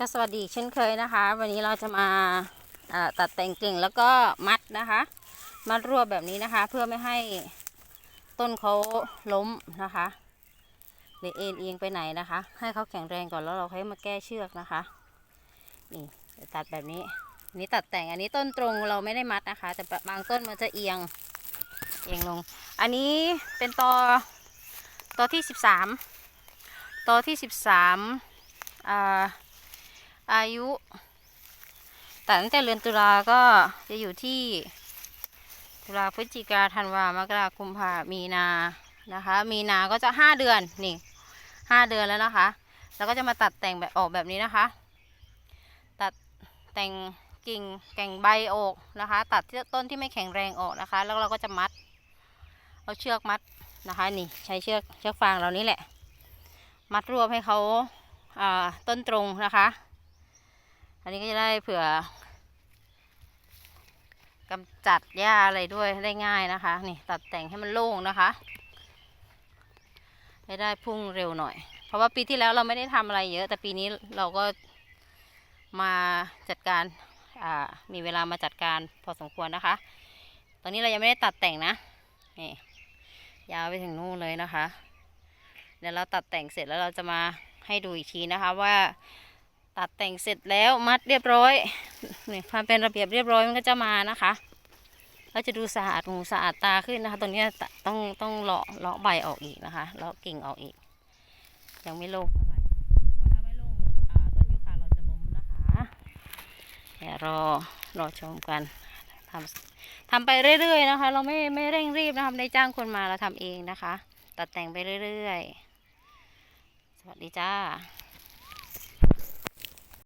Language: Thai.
ก็สวัสดีเช่นเคยนะคะ วันนี้เราจะมาตัดแต่งกิ่งแล้วก็มัดนะคะ มัดรวบแบบนี้นะคะ เพื่อไม่ให้ต้นเขาล้มนะคะหรือเอ็นเอียงไปไหนนะคะ ให้เขาแข็งแรงก่อนแล้วเราค่อยมาแก้เชือกนะคะนี่ตัดแบบนี้นนี้ตัดแต่งอันนี้ต้นตรงเราไม่ได้มัดนะคะ แต่บางต้นมันจะเอียงเอียงลง อันนี้เป็นตอตอที่สิบสามตอที่สิบสามอ่า อายุ แต่ตั้งแต่เดือนตุลาก็จะอยู่ที่ ตุลาพฤศจิกาธันวามกราคุมภามีนานะคะ มีนาก็จะห้าเดือนนี่ห้าเดือนแล้วนะคะ แล้วก็จะมาตัดแต่งแบบออกแบบนี้นะคะ ตัดแต่งกิ่งแก่งใบออกนะคะ ตัดที่ต้นที่ไม่แข็งแรงออกนะคะ แล้วเราก็จะมัด เอาเชือกมัดนะคะ นี่ใช้เชือกเชือกฟางเรานี่แหละ มัดรวบให้เขาอ่าต้นตรงนะคะ อันนี้ก็จะได้เผื่อกำจัดหญ้าอะไรด้วยได้ง่ายนะคะ นี่ตัดแต่งให้มันโล่งนะคะให้ได้พุ่งเร็วหน่อย เพราะว่าปีที่แล้วเราไม่ได้ทำอะไรเยอะ แต่ปีนี้เราก็มาจัดการมีเวลามาจัดการพอสมควรนะคะ ตอนนี้เรายังไม่ได้ตัดแต่งนะ นี่ยาวไปถึงนู่นเลยนะคะ เดี๋ยวเราตัดแต่งเสร็จแล้วเราจะมาให้ดูอีกทีนะคะว่า ตัดแต่งเสร็จแล้วมัดเรียบร้อยนี่ความเป็นระเบียบเรียบร้อยมันก็จะมานะคะก็จะดูสะอาดหูสะอาดตาขึ้นนะคะตรงนี้ต้องต้องเลาะเลาะใบออกอีกนะคะเลาะกิ่งออกอีก ยังไม่ลงเท่าไหร่พราะถ้าไม่ลงอ่าต้นยูคาเราจะล้มนะคะเดี๋ยวรอรอชมกันทำทำไปเรื่อยๆนะคะ เราไม่ไม่เร่งรีบนะคะได้จ้างคนมาเราทำเองนะคะ ตัดแต่งไปเรื่อยๆ สวัสดีจ้า